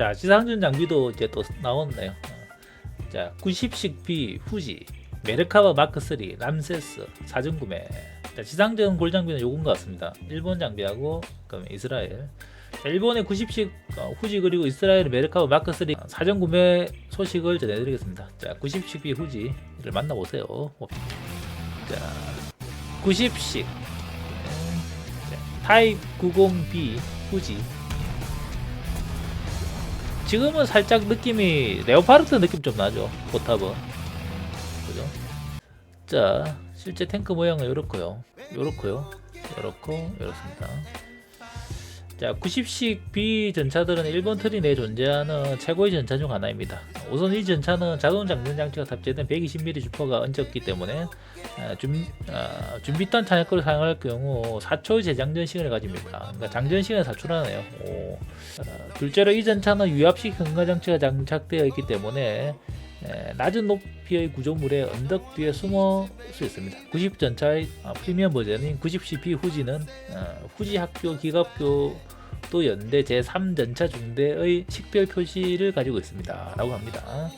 자 지상전 장비도 이제 또 나왔네요. 어. 자 90식 B 후지 메르카바 마크 3 람세스 사전 구매. 자 지상전 골 장비는 요건 것 같습니다. 일본 장비하고 그럼 이스라엘. 자, 일본의 90식 어, 후지 그리고 이스라엘 메르카바 마크 3 사전 구매 소식을 전해드리겠습니다. 자 90식 B 후지를 만나보세요. 자 90식 타입 90B 후지 지금은 살짝 느낌이 레오파르트 느낌 좀 나죠 포탑은 그죠 자 실제 탱크 모양은 요렇고요 요렇고요 요렇고 요렇습니다 자 90식 B 전차들은 일본 트리 내에 존재하는 최고의 전차 중 하나입니다 우선 이 전차는 자동 장전 장치가 탑재된 120mm 주포가 얹혔기 때문에 아, 준, 아, 준비탄 탄약거를 사용할 경우 4초의 재장전 시간을 가집니다. 그러니까 장전 시간이 4초라네요. 오. 아, 둘째로 이 전차는 유압식 경과 장치가 장착되어 있기 때문에 에, 낮은 높이의 구조물에 언덕 뒤에 숨을 수 있습니다. 90 전차의 아, 프리미엄 버전인 90CP 후지는 어, 후지 학교 기갑교도 연대 제3 전차 중대의 식별 표시를 가지고 있습니다. 라고 합니다.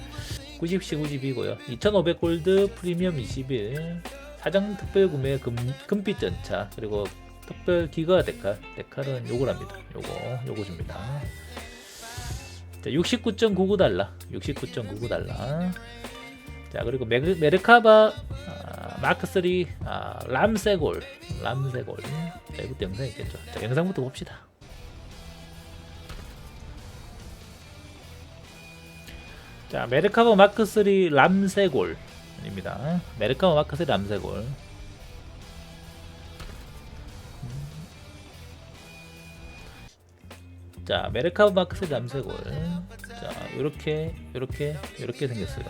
90시 90이고요. 2,500 골드 프리미엄 21 사장 특별 구매 금, 금빛 전차 그리고 특별 기가 데칼 데칼은 요거랍니다. 요거 요거 줍니다. 자, 69.99달러 69.99달러 자 그리고 메르, 메르카바 아, 마크 3 아, 람세골 람세골 자, 이것도 영상 있겠죠. 자, 영상부터 봅시다. 자, 메르카바 마크 3 람세골입니다. 메르카바 마크 3 람세골. 자, 메르카바 마크 3 람세골. 자, 요렇게 요렇게 요렇게 생겼어요.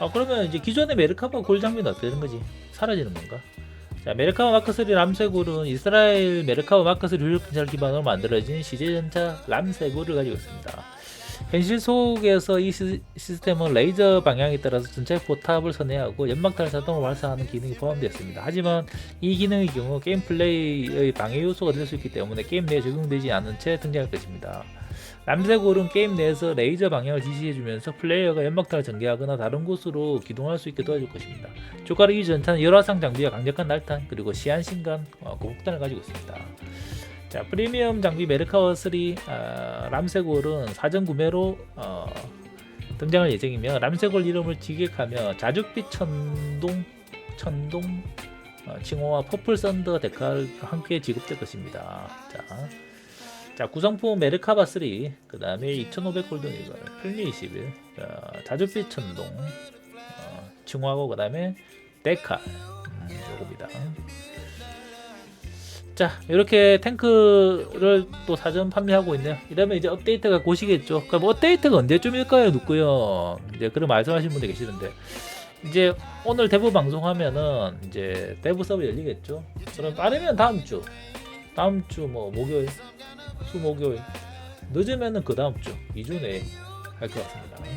아, 그러면 이제 기존의 메르카바 골 장비는 어떻게 되는 거지? 사라지는 건가? 자, 메르카바 마크 3 람세골은 이스라엘 메르카바 마크 3 유력 전차를 기반으로 만들어진 시제 전차 람세골을 가지고 있습니다. 현실 속에서 이 시- 시스템은 레이저 방향에 따라서 전체 포탑을 선회하고 연막탄을 자동으로 발사하는 기능이 포함되어 있습니다. 하지만 이 기능의 경우 게임 플레이의 방해 요소가 될 수 있기 때문에 게임 내에 적용되지 않은 채 등장할 것입니다. 남색골은 게임 내에서 레이저 방향을 지시해주면서 플레이어가 연막탄을 전개하거나 다른 곳으로 기동할 수 있게 도와줄 것입니다. 이 전차는 열화상 장비와 강력한 날탄 그리고 시한 신간 어, 고폭탄을 가지고 있습니다. 자 프리미엄 장비 메르카워 3 아, 람세골은 사전 구매로 어, 등장할 예정이며 람세골 이름을 기획하며 자줏빛 천동 천동 어, 칭호와 퍼플 썬더 데칼 함께 지급될 것입니다. 자, 자 구성품 메르카바 3, 그 다음에 2,500 골든 이걸 플리 21, 자, 자줏빛 천동 어, 칭호하고 그 다음에 데칼 음, 요겁니다. 자 이렇게 탱크를 또 사전 판매하고 있네요. 이러면 이제 업데이트가 고시겠죠. 그럼 업데이트가 언제쯤일까요? 누구요? 이제 그런 말씀하시는 분들 계시는데. 이제 오늘 대부 방송하면은 이제 대부 서버 열리겠죠? 그럼 빠르면 다음 주. 다음 주 뭐 목요일 수 목요일. 늦으면은 그 다음 주. 2주 내에 할 것 같습니다. 끝